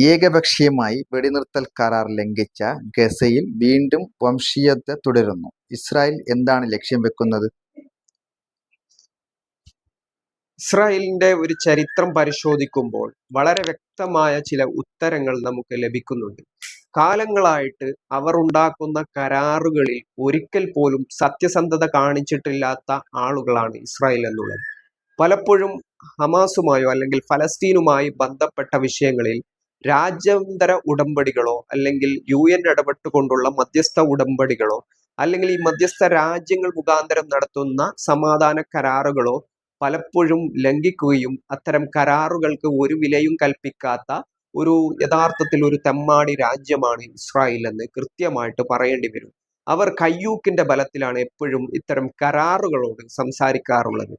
ഏകപക്ഷീയമായി വെടിനിർത്തൽ കരാർ ലംഘിച്ച ഗസയിൽ വീണ്ടും വംശീയത തുടരുന്നു. ഇസ്രായേൽ എന്താണ് ലക്ഷ്യം വെക്കുന്നത്? ഇസ്രായേലിന്റെ ഒരു ചരിത്രം പരിശോധിക്കുമ്പോൾ വളരെ വ്യക്തമായ ചില ഉത്തരങ്ങൾ നമുക്ക് ലഭിക്കുന്നുണ്ട്. കാലങ്ങളായിട്ട് അവർ ഉണ്ടാക്കുന്ന കരാറുകളിൽ ഒരിക്കൽ പോലും സത്യസന്ധത കാണിച്ചിട്ടില്ലാത്ത ആളുകളാണ് ഇസ്രായേൽ എന്നുള്ളത്. പലപ്പോഴും ഹമാസുമായോ അല്ലെങ്കിൽ ഫലസ്തീനുമായി ബന്ധപ്പെട്ട വിഷയങ്ങളിൽ രാജ്യാന്തര ഉടമ്പടികളോ അല്ലെങ്കിൽ യു എൻ ഇടപെട്ടുകൊണ്ടുള്ള മധ്യസ്ഥ ഉടമ്പടികളോ അല്ലെങ്കിൽ ഈ മധ്യസ്ഥ രാജ്യങ്ങൾ മുഖാന്തരം നടത്തുന്ന സമാധാന കരാറുകളോ പലപ്പോഴും ലംഘിക്കുകയും അത്തരം കരാറുകൾക്ക് ഒരു വിലയും കൽപ്പിക്കാത്ത ഒരു യഥാർത്ഥത്തിൽ ഒരു തെമ്മാടി രാജ്യമാണ് ഇസ്രായേൽ എന്ന് കൃത്യമായിട്ട് പറയേണ്ടി വരും. അവർ കയ്യൂക്കിന്റെ ബലത്തിലാണ് എപ്പോഴും ഇത്തരം കരാറുകളോട് സംസാരിക്കാറുള്ളത്.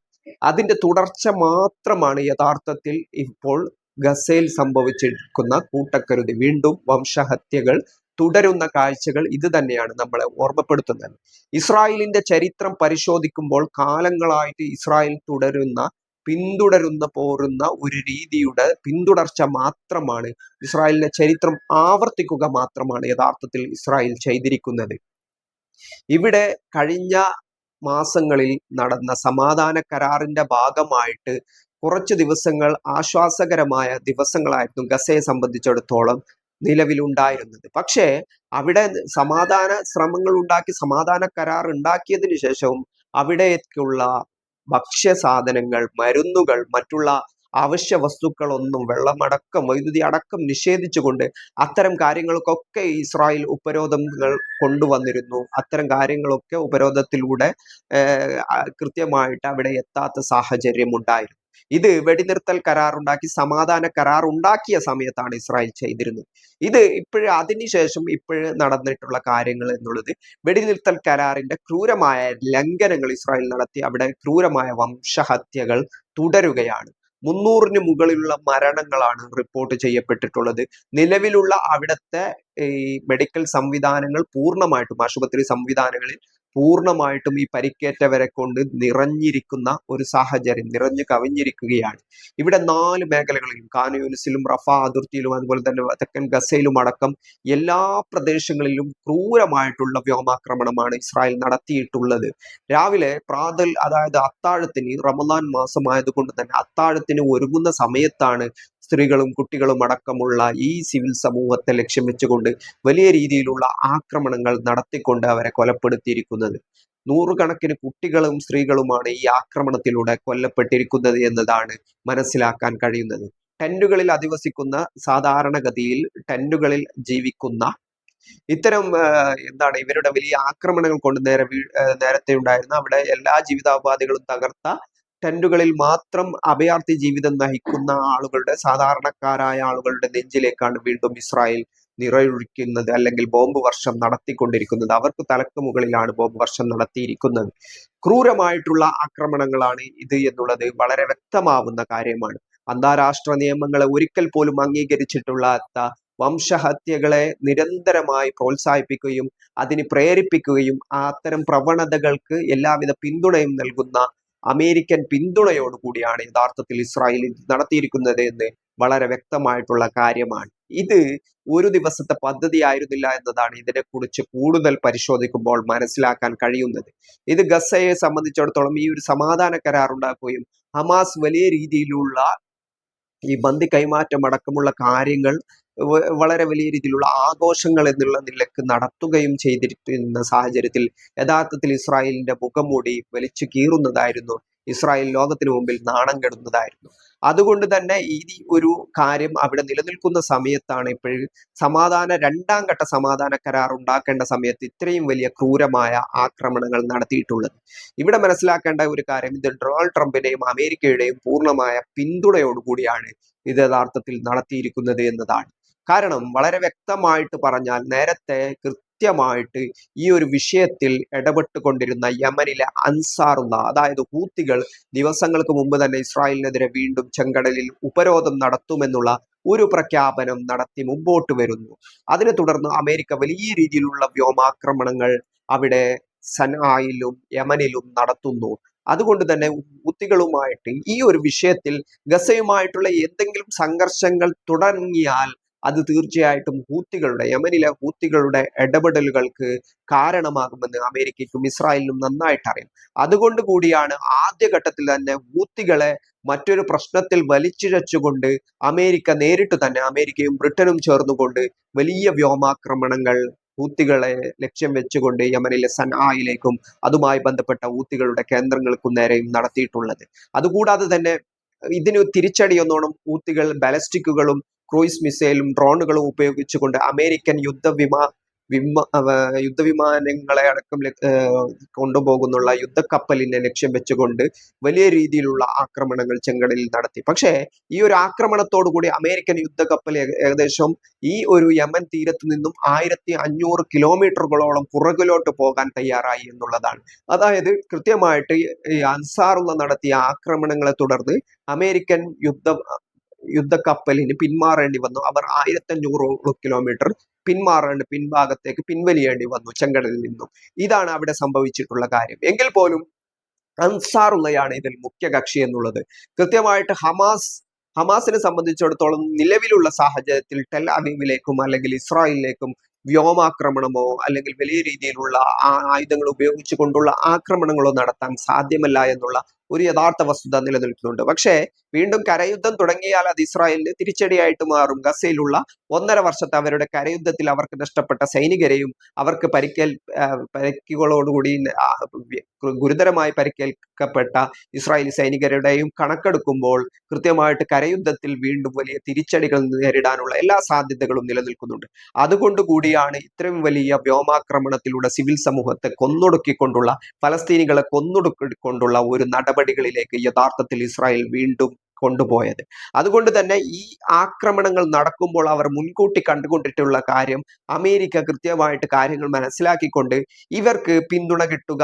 അതിന്റെ തുടർച്ച മാത്രമാണ് യഥാർത്ഥത്തിൽ ഇപ്പോൾ ഗസയിൽ സംഭവിച്ചിരിക്കുന്ന കൂട്ടക്കരുതി. വീണ്ടും വംശഹത്യകൾ തുടരുന്ന കാഴ്ചകൾ ഇത് തന്നെയാണ് നമ്മളെ ഓർമ്മപ്പെടുത്തുന്നത്. ഇസ്രായേലിന്റെ ചരിത്രം പരിശോധിക്കുമ്പോൾ കാലങ്ങളായിട്ട് ഇസ്രായേൽ തുടരുന്ന പിന്തുടരുന്ന പോരുന്ന ഒരു രീതിയുടെ പിന്തുടർച്ച മാത്രമാണ് ഇസ്രായേലിന്റെ ചരിത്രം ആവർത്തിക്കുക മാത്രമാണ് യഥാർത്ഥത്തിൽ ഇസ്രായേൽ ചെയ്തിരിക്കുന്നത്. ഇവിടെ കഴിഞ്ഞ മാസങ്ങളിൽ നടന്ന സമാധാന കരാറിന്റെ ഭാഗമായിട്ട് കുറച്ച് ദിവസങ്ങൾ ആശ്വാസകരമായ ദിവസങ്ങളായിരുന്നു ഗസയെ സംബന്ധിച്ചിടത്തോളം നിലവിലുണ്ടായിരുന്നത്. പക്ഷേ അവിടെ സമാധാന ശ്രമങ്ങൾ ഉണ്ടാക്കി സമാധാന കരാർ ഉണ്ടാക്കിയതിനു ശേഷവും അവിടേക്കുള്ള ഭക്ഷ്യ സാധനങ്ങൾ മരുന്നുകൾ മറ്റുള്ള അവശ്യ വസ്തുക്കളൊന്നും വെള്ളമടക്കം വൈദ്യുതി അടക്കം നിഷേധിച്ചുകൊണ്ട് അത്തരം കാര്യങ്ങൾക്കൊക്കെ ഇസ്രായേൽ ഉപരോധങ്ങൾ കൊണ്ടുവന്നിരുന്നു. അത്തരം കാര്യങ്ങളൊക്കെ ഉപരോധത്തിലൂടെ കൃത്യമായിട്ട് അവിടെ എത്താത്ത സാഹചര്യം ഉണ്ടായിരുന്നു ഇത് വെടിനിർത്തൽ കരാർ ഉണ്ടാക്കി സമാധാന കരാർ ഉണ്ടാക്കിയ സമയത്താണ് ഇസ്രായേൽ ചെയ്തിരുന്നത്. ഇത് ഇപ്പോഴ് അതിനുശേഷം ഇപ്പോഴ് നടന്നിട്ടുള്ള കാര്യങ്ങൾ എന്നുള്ളത് വെടിനിർത്തൽ കരാറിന്റെ ക്രൂരമായ ലംഘനങ്ങൾ ഇസ്രായേൽ നടത്തി അവിടെ ക്രൂരമായ വംശഹത്യകൾ തുടരുകയാണ്. മുന്നൂറിന് മുകളിലുള്ള മരണങ്ങളാണ് റിപ്പോർട്ട് ചെയ്യപ്പെട്ടിട്ടുള്ളത്. നിലവിലുള്ള അവിടുത്തെ ഈ മെഡിക്കൽ സംവിധാനങ്ങൾ പൂർണമായിട്ടും ആശുപത്രി സംവിധാനങ്ങളിൽ പൂർണമായിട്ടും ഈ പരിക്കേറ്റവരെ കൊണ്ട് നിറഞ്ഞിരിക്കുന്ന ഒരു സാഹചര്യം നിറഞ്ഞു കവിഞ്ഞിരിക്കുകയാണ്. ഇവിടെ നാല് മേഖലകളിലും കാനയൂനിസിലും റഫ അതിർത്തിയിലും അതുപോലെ തന്നെ തെക്കൻ ഗസയിലും അടക്കം എല്ലാ പ്രദേശങ്ങളിലും ക്രൂരമായിട്ടുള്ള വ്യോമാക്രമണമാണ് ഇസ്രായേൽ നടത്തിയിട്ടുള്ളത്. രാവിലെ പ്രാതൽ അതായത് അത്താഴത്തിന് റമദാൻ മാസമായതുകൊണ്ട് തന്നെ അത്താഴത്തിന് ഒരുങ്ങുന്ന സമയത്താണ് സ്ത്രീകളും കുട്ടികളും അടക്കമുള്ള ഈ സിവിൽ സമൂഹത്തെ ലക്ഷ്യം വെച്ചുകൊണ്ട് വലിയ രീതിയിലുള്ള ആക്രമണങ്ങൾ നടത്തിക്കൊണ്ട് അവരെ കൊലപ്പെടുത്തിയിരിക്കുന്നത്. നൂറുകണക്കിന് കുട്ടികളും സ്ത്രീകളുമാണ് ഈ ആക്രമണത്തിലൂടെ കൊല്ലപ്പെട്ടിരിക്കുന്നത് എന്നതാണ് മനസ്സിലാക്കാൻ കഴിയുന്നത്. ടെന്റുകളിൽ അധിവസിക്കുന്ന സാധാരണഗതിയിൽ ടെന്റുകളിൽ ജീവിക്കുന്ന ഇത്തരം എന്താണ് ഇവരുടെ വലിയ ആക്രമണങ്ങൾ കൊണ്ട് നേരെ നേരത്തെ ഉണ്ടായിരുന്ന അവിടെ എല്ലാ ജീവിതോപാധികളും തകർത്ത ടെന്റുകളിൽ മാത്രം അഭയാർത്ഥി ജീവിതം നയിക്കുന്ന ആളുകളുടെ സാധാരണക്കാരായ ആളുകളുടെ നെഞ്ചിലേക്കാണ് വീണ്ടും ഇസ്രായേൽ നിറയൊഴിക്കുന്നത് അല്ലെങ്കിൽ ബോംബ് വർഷം നടത്തിക്കൊണ്ടിരിക്കുന്നത്. അവർക്ക് തലക്ക് മുകളിലാണ് ബോംബ് വർഷം നടത്തിയിരിക്കുന്നത്. ക്രൂരമായിട്ടുള്ള ആക്രമണങ്ങളാണ് ഇത് എന്നുള്ളത് വളരെ വ്യക്തമാവുന്ന കാര്യമാണ്. അന്താരാഷ്ട്ര നിയമങ്ങളെ ഒരിക്കൽ പോലും അംഗീകരിച്ചിട്ടുള്ള വംശഹത്യകളെ നിരന്തരമായി പ്രോത്സാഹിപ്പിക്കുകയും അതിന് പ്രേരിപ്പിക്കുകയും അത്തരം പ്രവണതകൾക്ക് എല്ലാവിധ പിന്തുണയും നൽകുന്ന അമേരിക്കൻ പിന്തുണയോടുകൂടിയാണ് യഥാർത്ഥത്തിൽ ഇസ്രായേൽ നടത്തിയിരിക്കുന്നത് എന്ന് വളരെ വ്യക്തമായിട്ടുള്ള കാര്യമാണ്. ഇത് ഒരു ദിവസത്തെ പദ്ധതി ആയിരുന്നില്ല എന്നതാണ് ഇതിനെക്കുറിച്ച് കൂടുതൽ പരിശോധിക്കുമ്പോൾ മനസ്സിലാക്കാൻ കഴിയുന്നത്. ഇത് ഗസയെ സംബന്ധിച്ചിടത്തോളം ഈ ഒരു സമാധാന കരാർ ഉണ്ടാക്കുകയും ഹമാസ് വലിയ രീതിയിലുള്ള ഈ ബന്ദി കൈമാറ്റം അടക്കമുള്ള കാര്യങ്ങൾ വളരെ വലിയ രീതിയിലുള്ള ആഘോഷങ്ങൾ എന്നുള്ള നിലയ്ക്ക് നടത്തുകയും ചെയ്തിരിക്കുന്ന സാഹചര്യത്തിൽ യഥാർത്ഥത്തിൽ ഇസ്രായേലിന്റെ മുഖംമൂടി വലിച്ചു കീറുന്നതായിരുന്നു. ഇസ്രായേൽ ലോകത്തിന് മുമ്പിൽ നാണം കെടുന്നതായിരുന്നു. അതുകൊണ്ട് തന്നെ ഈ ഒരു കാര്യം അവിടെ നിലനിൽക്കുന്ന സമയത്താണ് ഇപ്പോൾ സമാധാന രണ്ടാം ഘട്ട സമാധാന കരാർ ഉണ്ടാക്കേണ്ട സമയത്ത് ഇത്രയും വലിയ ക്രൂരമായ ആക്രമണങ്ങൾ നടത്തിയിട്ടുള്ളത്. ഇവിടെ മനസ്സിലാക്കേണ്ട ഒരു കാര്യം ഇത് ഡൊണാൾഡ് ട്രംപിന്റെയും അമേരിക്കയുടെയും പൂർണമായ പിന്തുണയോടുകൂടിയാണ് ഇത് യഥാർത്ഥത്തിൽ നടത്തിയിരിക്കുന്നത് എന്നതാണ്. കാരണം വളരെ വ്യക്തമായിട്ട് പറഞ്ഞാൽ നേരത്തെ കൃത്യമായിട്ട് ഈ ഒരു വിഷയത്തിൽ ഇടപെട്ടുകൊണ്ടിരുന്ന യമനിലെ അൻസാറുള്ള അതായത് ഹൂത്തികൾ ദിവസങ്ങൾക്ക് മുമ്പ് തന്നെ ഇസ്രായേലിനെതിരെ വീണ്ടും ചെങ്കടലിൽ ഉപരോധം നടത്തുമെന്നുള്ള ഒരു പ്രഖ്യാപനം നടത്തി മുമ്പോട്ട് വരുന്നു. അതിനെ തുടർന്ന് അമേരിക്ക വലിയ രീതിയിലുള്ള വ്യോമാക്രമണങ്ങൾ അവിടെ സനായിലും യമനിലും നടത്തുന്നു. അതുകൊണ്ട് തന്നെ ഹൂത്തികളുമായിട്ട് ഈ ഒരു വിഷയത്തിൽ ഗസയുമായിട്ടുള്ള എന്തെങ്കിലും സംഘർഷങ്ങൾ തുടങ്ങിയാൽ അത് തീർച്ചയായിട്ടും ഹൂത്തികളുടെ യമനിലെ ഹൂത്തികളുടെ ഇടപെടലുകൾക്ക് കാരണമാകുമെന്ന് അമേരിക്കയ്ക്കും ഇസ്രായേലിനും നന്നായിട്ട് അറിയാം. അതുകൊണ്ട് കൂടിയാണ് ആദ്യഘട്ടത്തിൽ തന്നെ ഹൂത്തികളെ മറ്റൊരു പ്രശ്നത്തിൽ വലിച്ചിഴച്ചുകൊണ്ട് അമേരിക്ക നേരിട്ട് തന്നെ അമേരിക്കയും ബ്രിട്ടനും ചേർന്നുകൊണ്ട് വലിയ വ്യോമാക്രമണങ്ങൾ ഊത്തികളെ ലക്ഷ്യം വെച്ചുകൊണ്ട് യമനിലെ സൻആയിലേക്കും അതുമായി ബന്ധപ്പെട്ട ഊത്തികളുടെ കേന്ദ്രങ്ങൾക്കും നേരെയും നടത്തിയിട്ടുള്ളത്. അതുകൂടാതെ തന്നെ ഇതിന് തിരിച്ചടിയൊന്നോണം ഊത്തികൾ ബാലസ്റ്റിക്കുകളും ക്രൂയിസ് മിസൈലും ഡ്രോണുകളും ഉപയോഗിച്ചുകൊണ്ട് അമേരിക്കൻ യുദ്ധവിമാ വിമ യുദ്ധവിമാനങ്ങളെ അടക്കം കൊണ്ടുപോകുന്നുള്ള യുദ്ധക്കപ്പലിനെ ലക്ഷ്യം വെച്ചുകൊണ്ട് വലിയ രീതിയിലുള്ള ആക്രമണങ്ങൾ ചെങ്കടലിൽ നടത്തി. പക്ഷേ ഈ ഒരു ആക്രമണത്തോടു കൂടി അമേരിക്കൻ യുദ്ധക്കപ്പൽ ഏകദേശം ഈ ഒരു യമൻ തീരത്ത് നിന്നും ആയിരത്തി അഞ്ഞൂറ് കിലോമീറ്ററുകളോളം പുറകിലോട്ട് പോകാൻ തയ്യാറായി എന്നുള്ളതാണ്. അതായത് കൃത്യമായിട്ട് അൻസാറുള്ള നടത്തിയ ആക്രമണങ്ങളെ തുടർന്ന് അമേരിക്കൻ യുദ്ധ യുദ്ധക്കപ്പലിന് പിന്മാറേണ്ടി വന്നു. അവർ ആയിരത്തി അഞ്ഞൂറോളം കിലോമീറ്റർ പിന്മാറേണ്ട പിൻഭാഗത്തേക്ക് പിൻവലിയേണ്ടി വന്നു ചെങ്കടലിൽ നിന്നും. ഇതാണ് അവിടെ സംഭവിച്ചിട്ടുള്ള കാര്യം. എങ്കിൽ പോലും അൻസാറുള്ളയാണ് ഇതിൽ മുഖ്യ കക്ഷി എന്നുള്ളത്. കൃത്യമായിട്ട് ഹമാസ് ഹമാസിനെ സംബന്ധിച്ചിടത്തോളം നിലവിലുള്ള സാഹചര്യത്തിൽ ടെൽ അവീവിലേക്കും അല്ലെങ്കിൽ ഇസ്രായേലിലേക്കും വ്യോമാക്രമണമോ അല്ലെങ്കിൽ വലിയ രീതിയിലുള്ള ആയുധങ്ങൾ ഉപയോഗിച്ചുകൊണ്ടുള്ള ആക്രമണങ്ങളോ നടത്താൻ സാധ്യമല്ല എന്നുള്ള ഒരു യഥാർത്ഥ വസ്തുത നിലനിൽക്കുന്നുണ്ട്. പക്ഷേ വീണ്ടും കരയുദ്ധം തുടങ്ങിയാൽ അത് ഇസ്രായേലിന് തിരിച്ചടിയായിട്ട് മാറും. ഗസയിലുള്ള ഒന്നര വർഷത്തെ അവരുടെ കരയുദ്ധത്തിൽ അവർക്ക് നഷ്ടപ്പെട്ട സൈനികരെയും അവർക്ക് പരിക്കേൽ പരിക്കുകളോടുകൂടി ഗുരുതരമായി പരിക്കേൽക്കപ്പെട്ട ഇസ്രായേലി സൈനികരുടെയും കണക്കെടുക്കുമ്പോൾ കൃത്യമായിട്ട് കരയുദ്ധത്തിൽ വീണ്ടും വലിയ തിരിച്ചടികൾ നേരിടാനുള്ള എല്ലാ സാധ്യതകളും നിലനിൽക്കുന്നുണ്ട്. അതുകൊണ്ട് കൂടിയാണ് ഇത്രയും വലിയ വ്യോമാക്രമണത്തിലൂടെ സിവിൽ സമൂഹത്തെ കൊന്നൊടുക്കിക്കൊണ്ടുള്ള ഫലസ്തീനികളെ കൊന്നൊടുക്കിക്കൊണ്ടുള്ള ഒരു നടപടികളിലേക്ക് യഥാർത്ഥത്തിൽ ഇസ്രായേൽ വീണ്ടും കൊണ്ടുപോയത്. അതുകൊണ്ട് തന്നെ ഈ ആക്രമണങ്ങൾ നടക്കുമ്പോൾ അവർ മുൻകൂട്ടി കണ്ടുകൊണ്ടിട്ടുള്ള കാര്യം അമേരിക്ക കൃത്യമായിട്ട് കാര്യങ്ങൾ മനസ്സിലാക്കിക്കൊണ്ട് ഇവർക്ക് പിന്തുണ കിട്ടുക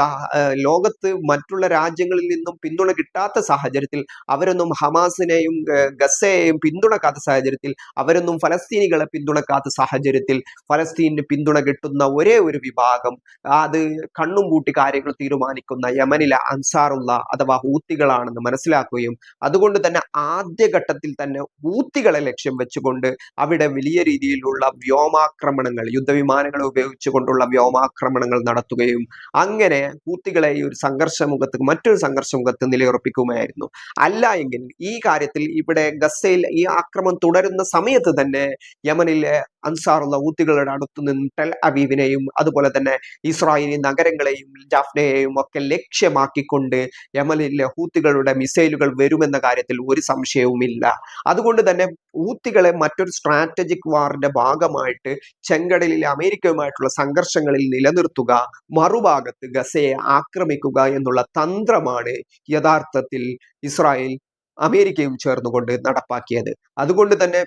ലോകത്ത് മറ്റുള്ള രാജ്യങ്ങളിൽ നിന്നും പിന്തുണ കിട്ടാത്ത സാഹചര്യത്തിൽ അവരൊന്നും ഹമാസിനെയും ഗസയെയും പിന്തുണക്കാത്ത സാഹചര്യത്തിൽ അവരൊന്നും ഫലസ്തീനികളെ പിന്തുണക്കാത്ത സാഹചര്യത്തിൽ ഫലസ്തീനിന് പിന്തുണ കിട്ടുന്ന ഒരേ ഒരു വിഭാഗം അത് കണ്ണും കൂട്ടി കാര്യങ്ങൾ തീരുമാനിക്കുന്ന യമനിലെ അൻസാറുള്ള അഥവാ ഹൂത്തികളാണെന്ന് മനസ്സിലാക്കുകയും അതുകൊണ്ട് തന്നെ ആദ്യഘട്ടത്തിൽ തന്നെ ഹൂത്തികളെ ലക്ഷ്യം വെച്ചുകൊണ്ട് അവിടെ വലിയ രീതിയിലുള്ള വ്യോമാക്രമണങ്ങൾ യുദ്ധവിമാനങ്ങൾ ഉപയോഗിച്ചുകൊണ്ടുള്ള വ്യോമാക്രമണങ്ങൾ നടത്തുകയും അങ്ങനെ ഹൂത്തികളെ ഈ ഒരു സംഘർഷമുഖത്ത് മറ്റൊരു സംഘർഷമുഖത്ത് നിലയുറപ്പിക്കുകയായിരുന്നു അല്ല എങ്കിൽ ഈ കാര്യത്തിൽ ഇവിടെ ഗസയിൽ ഈ ആക്രമണം തുടരുന്ന സമയത്ത് തന്നെ യമനിലെ അൻസാറുള്ള ഊത്തികളുടെ അടുത്തു നിന്ന് ടെൽ അവീവിനെയും അതുപോലെ തന്നെ ഇസ്രായേലി നഗരങ്ങളെയും ജാഫ്നയെയും ഒക്കെ ലക്ഷ്യമാക്കിക്കൊണ്ട് യമനിലെ ഹൂത്തികളുടെ മിസൈലുകൾ വരുമെന്ന കാര്യത്തിൽ ഒരു സംശയവുമില്ല. അതുകൊണ്ട് തന്നെ ഊത്തികളെ മറ്റൊരു സ്ട്രാറ്റജിക് വാറിന്റെ ഭാഗമായിട്ട് ചെങ്കടലിലെ അമേരിക്കയുമായിട്ടുള്ള സംഘർഷങ്ങളിൽ നിലനിർത്തുക മറുഭാഗത്ത് ഗസയെ ആക്രമിക്കുക എന്നുള്ള തന്ത്രമാണ് യഥാർത്ഥത്തിൽ ഇസ്രായേൽ അമേരിക്കയും ചേർന്നുകൊണ്ട് നടപ്പാക്കിയത്. അതുകൊണ്ട് തന്നെ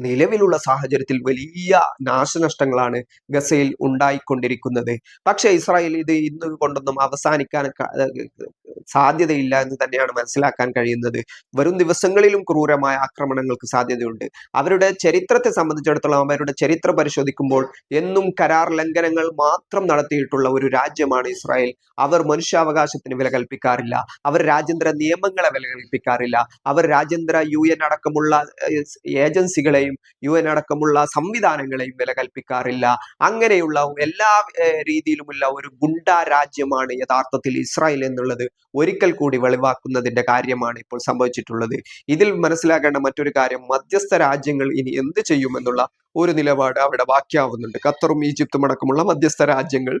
നിലവിലുള്ള സാഹചര്യത്തിൽ വലിയ നാശനഷ്ടങ്ങളാണ് ഗസയിൽ ഉണ്ടായിക്കൊണ്ടിരിക്കുന്നത്. പക്ഷേ ഇസ്രായേൽ ഇത് ഇന്ന് കൊണ്ടൊന്നും അവസാനിക്കാൻ സാധ്യതയില്ല എന്ന് തന്നെയാണ് മനസ്സിലാക്കാൻ കഴിയുന്നത്. വരും ദിവസങ്ങളിലും ക്രൂരമായ ആക്രമണങ്ങൾക്ക് സാധ്യതയുണ്ട്. അവരുടെ ചരിത്രത്തെ സംബന്ധിച്ചിടത്തോളം അവരുടെ ചരിത്രം പരിശോധിക്കുമ്പോൾ എന്നും കരാർ ലംഘനങ്ങൾ മാത്രം നടത്തിയിട്ടുള്ള ഒരു രാജ്യമാണ് ഇസ്രായേൽ. അവർ മനുഷ്യാവകാശത്തിന് വില കൽപ്പിക്കാറില്ല. അവർ രാജ്യാന്തര നിയമങ്ങളെ വില കൽപ്പിക്കാറില്ല. അവർ രാജ്യാന്തര യു എൻ അടക്കമുള്ള ഏർ, ഏജൻസികളെയും യു എൻ അടക്കമുള്ള സംവിധാനങ്ങളെയും വില കൽപ്പിക്കാറില്ല. അങ്ങനെയുള്ള എല്ലാ രീതിയിലുമുള്ള ഒരു ഗുണ്ട രാജ്യമാണ് യഥാർത്ഥത്തിൽ ഇസ്രായേൽ എന്നുള്ളത് ഒരിക്കൽ കൂടി വെളിവാക്കുന്നതിന്റെ കാര്യമാണ് ഇപ്പോൾ സംഭവിച്ചിട്ടുള്ളത്. ഇതിൽ മനസ്സിലാക്കേണ്ട മറ്റൊരു കാര്യം മധ്യസ്ഥ രാജ്യങ്ങൾ ഇനി എന്ത് ചെയ്യുമെന്നുള്ള ഒരു നിലപാട് അവിടെ വാക്യാവുന്നുണ്ട് ഖത്തറും ഈജിപ്തും അടക്കമുള്ള മധ്യസ്ഥ രാജ്യങ്ങൾ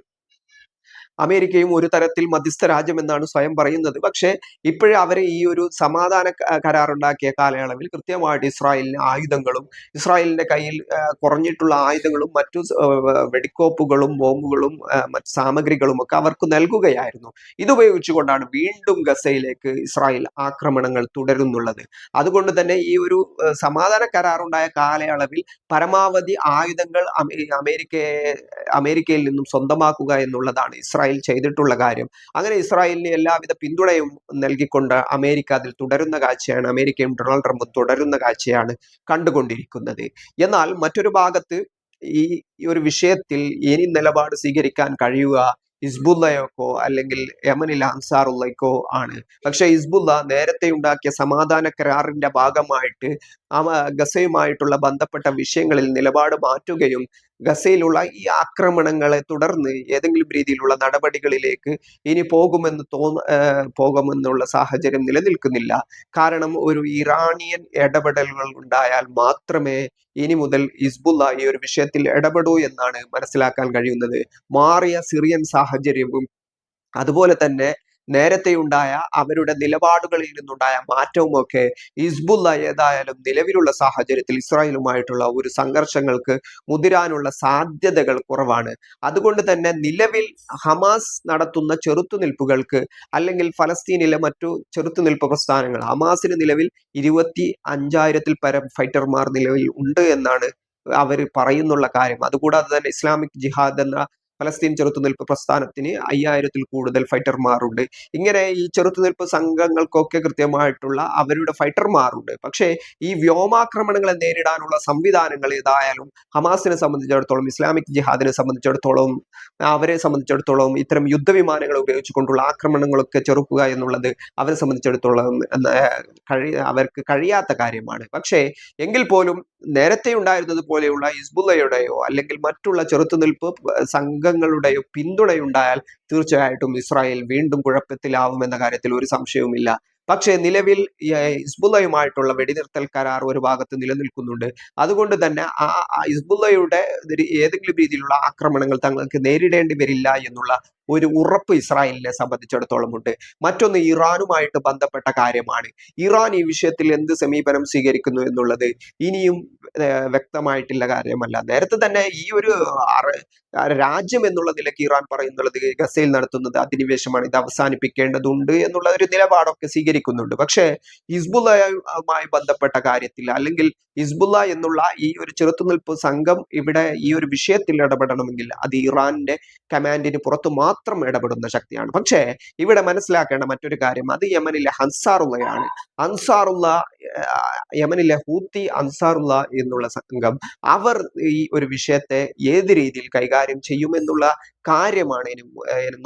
അമേരിക്കയും ഒരു തരത്തിൽ മധ്യസ്ഥ രാജ്യമെന്നാണ് സ്വയം പറയുന്നത്. പക്ഷേ ഇപ്പോഴേ അവരെ ഈ ഒരു സമാധാന കരാറുണ്ടാക്കിയ കാലയളവിൽ കൃത്യമായിട്ട് ഇസ്രായേലിന് ആയുധങ്ങളും ഇസ്രായേലിന്റെ കയ്യിൽ കുറഞ്ഞിട്ടുള്ള ആയുധങ്ങളും മറ്റു വെടിക്കോപ്പുകളും ബോംബുകളും മറ്റ് സാമഗ്രികളും ഒക്കെ അവർക്ക് നൽകുകയായിരുന്നു. ഇതുപയോഗിച്ചുകൊണ്ടാണ് വീണ്ടും ഗസയിലേക്ക് ഇസ്രായേൽ ആക്രമണങ്ങൾ തുടരുന്നുള്ളത്. അതുകൊണ്ട് തന്നെ ഈ ഒരു സമാധാന കരാറുണ്ടായ കാലയളവിൽ പരമാവധി ആയുധങ്ങൾ അമേ- അമേരിക്കയെ അമേരിക്കയിൽ നിന്നും സ്വന്തമാക്കുക എന്നുള്ളതാണ് ഇസ്രായേൽ ചെയ്തിട്ടുള്ള കാര്യം. അങ്ങനെ ഇസ്രായേലിന് എല്ലാവിധ പിന്തുണയും നൽകിക്കൊണ്ട് അമേരിക്ക അതിൽ തുടരുന്ന കാഴ്ചയാണ് അമേരിക്കയും ഡൊണാൾഡ് ട്രംപും തുടരുന്ന കാഴ്ചയാണ് കണ്ടുകൊണ്ടിരിക്കുന്നത്. എന്നാൽ മറ്റൊരു ഭാഗത്ത് ഈ ഒരു വിഷയത്തിൽ ഇനി നിലപാട് സ്വീകരിക്കാൻ കഴിയുക ഹിസ്ബുല്ലയോക്കോ അല്ലെങ്കിൽ യമനിൽ അൻസാറുള്ളയ്ക്കോ ആണ്. പക്ഷേ ഹിസ്ബുല്ല നേരത്തെ ഉണ്ടാക്കിയ സമാധാന കരാറിന്റെ ഭാഗമായിട്ട് ഗസയുമായിട്ടുള്ള ബന്ധപ്പെട്ട വിഷയങ്ങളിൽ നിലപാട് മാറ്റുകയും ഗസയിലുള്ള ഈ ആക്രമണങ്ങളെ തുടർന്ന് ഏതെങ്കിലും രീതിയിലുള്ള നടപടികളിലേക്ക് ഇനി പോകുമെന്ന് തോന്ന പോകുമെന്നുള്ള സാഹചര്യം നിലനിൽക്കുന്നില്ല. കാരണം ഒരു ഇറാനിയൻ ഇടപെടലുകൾ ഉണ്ടായാൽ മാത്രമേ ഇനി മുതൽ ഹിസ്ബുല്ല ഈ ഒരു വിഷയത്തിൽ ഇടപെടൂ എന്നാണ് മനസ്സിലാക്കാൻ കഴിയുന്നത്. മാറിയ സിറിയൻ സാഹചര്യവും അതുപോലെ തന്നെ നേരത്തെയുണ്ടായ അവരുടെ നിലപാടുകളിൽ നിന്നുണ്ടായ മാറ്റവുമൊക്കെ ഹിസ്ബുല്ല ഏതായാലും നിലവിലുള്ള സാഹചര്യത്തിൽ ഇസ്രായേലുമായിട്ടുള്ള ഒരു സംഘർഷങ്ങൾക്ക് മുതിരാനുള്ള സാധ്യതകൾ കുറവാണ്. അതുകൊണ്ട് തന്നെ നിലവിൽ ഹമാസ് നടത്തുന്ന ചെറുത്തുനിൽപ്പുകൾക്ക് അല്ലെങ്കിൽ ഫലസ്തീനിലെ മറ്റു ചെറുത്തുനിൽപ്പ് പ്രസ്ഥാനങ്ങൾ ഹമാസിന് നിലവിൽ ഇരുപത്തി അഞ്ചായിരത്തിൽ പരം ഫൈറ്റർമാർ നിലവിൽ ഉണ്ട് എന്നാണ് അവർ പറയുന്നുള്ള കാര്യം. അതുകൂടാതെ തന്നെ ഇസ്ലാമിക് ജിഹാദ് എന്ന ഫലസ്തീൻ ചെറുത്തുനിൽപ്പ് പ്രസ്ഥാനത്തിന് അയ്യായിരത്തിൽ കൂടുതൽ ഫൈറ്റർമാരുണ്ട്. ഇങ്ങനെ ഈ ചെറുത്തുനിൽപ്പ് സംഘങ്ങൾക്കൊക്കെ കൃത്യമായിട്ടുള്ള അവരുടെ ഫൈറ്റർമാരുണ്ട്. പക്ഷേ ഈ വ്യോമാക്രമണങ്ങളെ നേരിടാനുള്ള സംവിധാനങ്ങൾ ഏതായാലും ഹമാസിനെ സംബന്ധിച്ചിടത്തോളം ഇസ്ലാമിക് ജിഹാദിനെ സംബന്ധിച്ചിടത്തോളം അവരെ സംബന്ധിച്ചിടത്തോളം ഇത്തരം യുദ്ധവിമാനങ്ങൾ ഉപയോഗിച്ചുകൊണ്ടുള്ള ആക്രമണങ്ങളൊക്കെ ചെറുക്കുക എന്നുള്ളത് അവരെ സംബന്ധിച്ചിടത്തോളം കഴി അവർക്ക് കഴിയാത്ത കാര്യമാണ്. പക്ഷേ എങ്കിൽ പോലും നേരത്തെ ഉണ്ടായിരുന്നത് പോലെയുള്ള ഹിസ്ബുല്ലയുടെയോ അല്ലെങ്കിൽ മറ്റുള്ള ചെറുത്തുനിൽപ്പ് സംഘങ്ങളുടെയോ പിന്തുണയുണ്ടായാൽ തീർച്ചയായിട്ടും ഇസ്രായേൽ വീണ്ടും കുഴപ്പത്തിലാവുമെന്ന കാര്യത്തിൽ ഒരു സംശയവുമില്ല. പക്ഷേ നിലവിൽ ഇസ്ബുല്ലയുമായിട്ടുള്ള വെടിനിർത്തൽ കരാർ ഒരു ഭാഗത്ത് നിലനിൽക്കുന്നുണ്ട്. അതുകൊണ്ട് തന്നെ ആ ഇസ്ബുല്ലയുടെ ഏതെങ്കിലും രീതിയിലുള്ള ആക്രമണങ്ങൾ തങ്ങൾക്ക് നേരിടേണ്ടി വരില്ല എന്നുള്ള ഒരു ഉറപ്പ് ഇസ്രായേലിനെ സംബന്ധിച്ചിടത്തോളം ഉണ്ട്. മറ്റൊന്ന് ഇറാനുമായിട്ട് ബന്ധപ്പെട്ട കാര്യമാണ്. ഇറാൻ ഈ വിഷയത്തിൽ എന്ത് സമീപനം സ്വീകരിക്കുന്നു എന്നുള്ളത് ഇനിയും വ്യക്തമായിട്ടില്ല കാര്യമല്ല. നേരത്തെ തന്നെ ഈ ഒരു രാജ്യം എന്നുള്ള നിലയ്ക്ക് ഇറാൻ പറയുന്നുള്ളത് ഗസയിൽ നടത്തുന്നത് അധിനിവേശമാണ്. ഇത് അവസാനിപ്പിക്കേണ്ടതുണ്ട് എന്നുള്ള ഒരു നിലപാടൊക്കെ സ്വീകരിക്കുന്നുണ്ട്. പക്ഷേ ഹിസ്ബുല്ലയുമായി ബന്ധപ്പെട്ട കാര്യത്തിൽ അല്ലെങ്കിൽ ഹിസ്ബുല്ല എന്നുള്ള ഈ ഒരു ചെറുത്തുനിൽപ്പ് സംഘം ഇവിടെ ഈ ഒരു വിഷയത്തിൽ ഇടപെടണമെങ്കിൽ അത് ഇറാന്റെ കമാൻഡിന് പുറത്ത് മാത്രം ഇടപെടുന്ന ശക്തിയാണ്. പക്ഷേ ഇവിടെ മനസ്സിലാക്കേണ്ട മറ്റൊരു കാര്യം അത് യമനിലെ ഹൻസാറുള്ളയാണ് അൻസാറുള്ള യമനിലെ ഹൂത്തി അൻസാറുള്ള എന്നുള്ള സംഘം അവർ ഈ ഒരു വിഷയത്തെ ഏത് രീതിയിൽ കൈകാര്യം ചെയ്യുമെന്നുള്ള കാര്യമാണ് ഇനി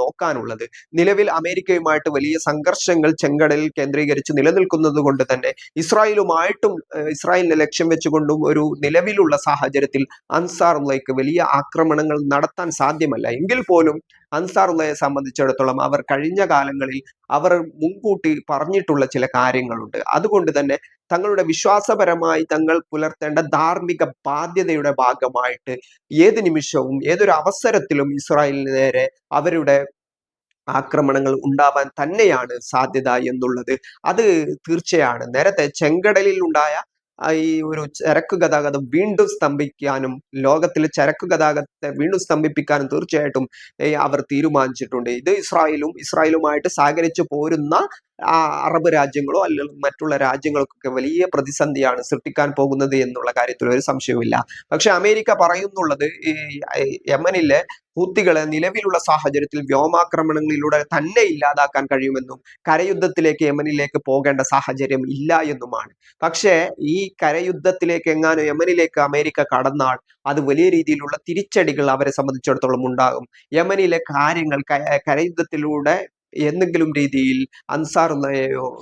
നോക്കാനുള്ളത്. നിലവിൽ അമേരിക്കയുമായിട്ട് വലിയ സംഘർഷങ്ങൾ ചെങ്കടലിൽ കേന്ദ്രീകരിച്ച് നിലനിൽക്കുന്നത് കൊണ്ട് തന്നെ ഇസ്രായേലുമായിട്ടും ഇസ്രായേലിനെ ലക്ഷ്യം വെച്ചുകൊണ്ടും ഒരു നിലവിലുള്ള സാഹചര്യത്തിൽ അൻസാറുള്ളയ്ക്ക് വലിയ ആക്രമണങ്ങൾ നടത്താൻ സാധ്യമല്ല. എങ്കിൽ പോലും അൻസാറുള്ളയെ സംബന്ധിച്ചിടത്തോളം അവർ കഴിഞ്ഞ കാലങ്ങളിൽ അവർ മുൻകൂട്ടി പറഞ്ഞിട്ടുള്ള ചില കാര്യങ്ങളുണ്ട്. അതുകൊണ്ട് തന്നെ തങ്ങളുടെ വിശ്വാസപരമായി തങ്ങൾ പുലർത്തേണ്ട ധാർമ്മിക ബാധ്യതയുടെ ഭാഗമായിട്ട് ഏത് നിമിഷവും ഏതൊരു അവസരത്തിലും ഇസ്രായേലിന് നേരെ അവരുടെ ആക്രമണങ്ങൾ ഉണ്ടാവാൻ തന്നെയാണ് സാധ്യത എന്നുള്ളത്. അത് തീർച്ചയാണ്. നേരത്തെ ചെങ്കടലിൽ ഉണ്ടായ ഈ ഒരു ചരക്ക് ഗതാഗതം വീണ്ടും സ്തംഭിക്കാനും ലോകത്തിലെ ചരക്ക് ഗതാഗതത്തെ വീണ്ടും സ്തംഭിപ്പിക്കാനും തീർച്ചയായിട്ടും അവർ തീരുമാനിച്ചിട്ടുണ്ട്. ഇത് ഇസ്രായേലും ഇസ്രായേലുമായിട്ട് സഹകരിച്ചു പോരുന്ന ആ അറബ് രാജ്യങ്ങളോ അല്ലെങ്കിൽ മറ്റുള്ള രാജ്യങ്ങൾക്കൊക്കെ വലിയ പ്രതിസന്ധിയാണ് സൃഷ്ടിക്കാൻ പോകുന്നത് എന്നുള്ള കാര്യത്തിൽ ഒരു സംശയവുമില്ല. പക്ഷെ അമേരിക്ക പറയുന്നുള്ളത് ഈ യമനിലെ ഹൂത്തികളെ നിലവിലുള്ള സാഹചര്യത്തിൽ വ്യോമാക്രമണങ്ങളിലൂടെ തന്നെ ഇല്ലാതാക്കാൻ കഴിയുമെന്നും കരയുദ്ധത്തിലേക്ക് യമനിലേക്ക് പോകേണ്ട സാഹചര്യം ഇല്ല എന്നുമാണ്. പക്ഷേ ഈ കരയുദ്ധത്തിലേക്ക് എങ്ങാനും യമനിലേക്ക് അമേരിക്ക കടന്നാൽ അത് വലിയ രീതിയിലുള്ള തിരിച്ചടികൾ അവരെ സംബന്ധിച്ചിടത്തോളം ഉണ്ടാകും. യമനിലെ കാര്യങ്ങൾ കരയുദ്ധത്തിലൂടെ എന്തെങ്കിലും രീതിയിൽ അൻസാർ നയോ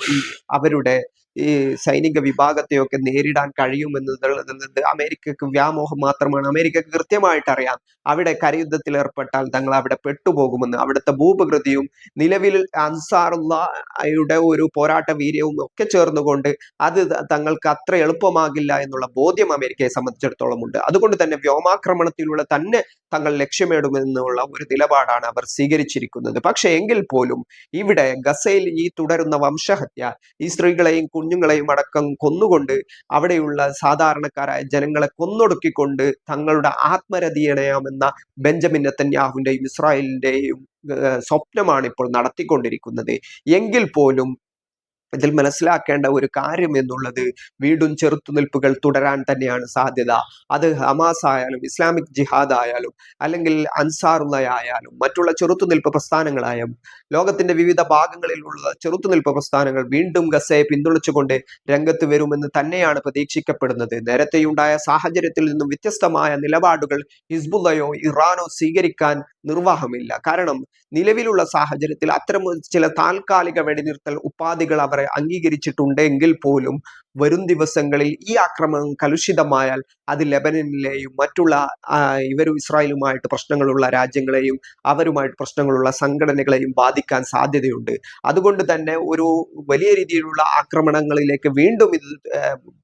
അവരുടെ ഈ സൈനിക വിഭാഗത്തെയൊക്കെ നേരിടാൻ കഴിയുമെന്നുള്ളത് അമേരിക്കക്ക് വ്യാമോഹം മാത്രമാണ്. അമേരിക്കക്ക് കൃത്യമായിട്ട് അറിയാം അവിടെ കരയുദ്ധത്തിൽ ഏർപ്പെട്ടാൽ തങ്ങൾ അവിടെ പെട്ടുപോകുമെന്ന്. അവിടുത്തെ ഭൂപ്രകൃതിയും നിലവിൽ അൻസാറുള്ളയുടെ ഒരു പോരാട്ട വീര്യവും ഒക്കെ ചേർന്നുകൊണ്ട് അത് തങ്ങൾക്ക് അത്ര എളുപ്പമാകില്ല എന്നുള്ള ബോധ്യം അമേരിക്കയെ സംബന്ധിച്ചിടത്തോളം ഉണ്ട്. അതുകൊണ്ട് തന്നെ വ്യോമാക്രമണത്തിലൂടെ തന്നെ തങ്ങൾ ലക്ഷ്യമിടുമെന്നുള്ള ഒരു നിലപാടാണ് അവർ സ്വീകരിച്ചിരിക്കുന്നത്. പക്ഷേ എങ്കിൽ പോലും ഇവിടെ ഗസയിൽ ഈ തുടരുന്ന വംശഹത്യ ഈ സ്ത്രീകളെയും കുഞ്ഞുങ്ങളെയും അടക്കം കൊന്നുകൊണ്ട് അവിടെയുള്ള സാധാരണക്കാരായ ജനങ്ങളെ കൊന്നൊടുക്കിക്കൊണ്ട് തങ്ങളുടെ ആത്മരതിയണയാമെന്ന ബെഞ്ചമിൻ നെത്തന്യാഹുവിന്റെയും ഇസ്രായേലിന്റെയും സ്വപ്നമാണ് ഇപ്പോൾ നടത്തിക്കൊണ്ടിരിക്കുന്നത്. എങ്കിൽ പോലും ഇതിൽ മനസ്സിലാക്കേണ്ട ഒരു കാര്യം എന്നുള്ളത് വീടും ചെറുത്തുനിൽപ്പുകൾ തുടരാൻ തന്നെയാണ് സാധ്യത. അത് ഹമാസ് ആയാലും ഇസ്ലാമിക് ജിഹാദ് ആയാലും അല്ലെങ്കിൽ അൻസാറുള്ള ആയാലും മറ്റുള്ള ചെറുത്തുനിൽപ്പ് പ്രസ്ഥാനങ്ങളായാലും ലോകത്തിന്റെ വിവിധ ഭാഗങ്ങളിലുള്ള ചെറുത്തുനിൽപ്പ് പ്രസ്ഥാനങ്ങൾ വീണ്ടും ഗസയെ പിന്തുണച്ചുകൊണ്ട് രംഗത്ത് വരുമെന്ന് തന്നെയാണ് പ്രതീക്ഷിക്കപ്പെടുന്നത്. നേരത്തെയുണ്ടായ സാഹചര്യത്തിൽ നിന്നും വ്യത്യസ്തമായ നിലപാടുകൾ ഹിസ്ബുല്ലയോ ഇറാനോ സ്വീകരിക്കാൻ നിർവാഹമില്ല. കാരണം നിലവിലുള്ള സാഹചര്യത്തിൽ അത്തരം ചില താൽക്കാലിക വെടിനിർത്തൽ ഉപാധികൾ അവരെ അംഗീകരിച്ചിട്ടുണ്ടെങ്കിൽ പോലും വരും ദിവസങ്ങളിൽ ഈ ആക്രമണം കലുഷിതമായാൽ അത് ലെബനനിലെയും മറ്റുള്ള ഇവരും ഇസ്രായേലുമായിട്ട് പ്രശ്നങ്ങളുള്ള രാജ്യങ്ങളെയും അവരുമായിട്ട് പ്രശ്നങ്ങളുള്ള സംഘടനകളെയും ബാധിക്കാൻ സാധ്യതയുണ്ട്. അതുകൊണ്ട് തന്നെ ഒരു വലിയ രീതിയിലുള്ള ആക്രമണങ്ങളിലേക്ക് വീണ്ടും ഇത്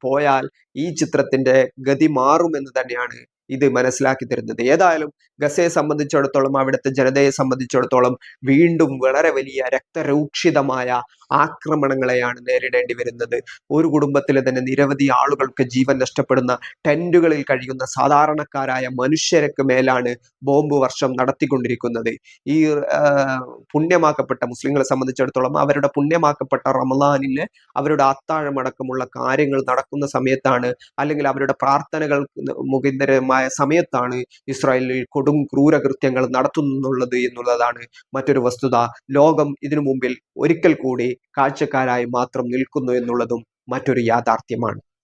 പോയാൽ ഈ ചിത്രത്തിന്റെ ഗതി മാറുമെന്ന് തന്നെയാണ് ഇത് മനസ്സിലാക്കി തരുന്നത്. ഏതായാലും ഗസയെ സംബന്ധിച്ചിടത്തോളം അവിടുത്തെ ജനതയെ സംബന്ധിച്ചിടത്തോളം വീണ്ടും വളരെ വലിയ രക്തരൂക്ഷിതമായ ആക്രമണങ്ങളെയാണ് നേരിടേണ്ടി വരുന്നത്. ഒരു കുടുംബത്തിലെ തന്നെ നിരവധി ആളുകൾക്ക് ജീവൻ നഷ്ടപ്പെടുന്ന ടെന്റുകളിൽ കഴിയുന്ന സാധാരണക്കാരായ മനുഷ്യർക്ക് മേലാണ് ബോംബ് വർഷം നടത്തിക്കൊണ്ടിരിക്കുന്നത്. ഈ പുണ്യമാക്കപ്പെട്ട മുസ്ലിങ്ങളെ സംബന്ധിച്ചിടത്തോളം അവരുടെ പുണ്യമാക്കപ്പെട്ട റമദാനിലെ അവരുടെ അത്താഴമടക്കമുള്ള കാര്യങ്ങൾ നടക്കുന്ന സമയത്താണ് അല്ലെങ്കിൽ അവരുടെ പ്രാർത്ഥനകൾ മുഖേന്ദ്രമായ സമയത്താണ് ഇസ്രായേലിൽ കൊടും ക്രൂരകൃത്യങ്ങൾ നടത്തുന്നുള്ളത് എന്നുള്ളതാണ് മറ്റൊരു വസ്തുത. ലോകം ഇതിനു മുമ്പിൽ ഒരിക്കൽ കൂടി കാഴ്ചക്കാരായി മാത്രം നിൽക്കുന്നു എന്നുള്ളതും മറ്റൊരു യാഥാർത്ഥ്യമാണ്.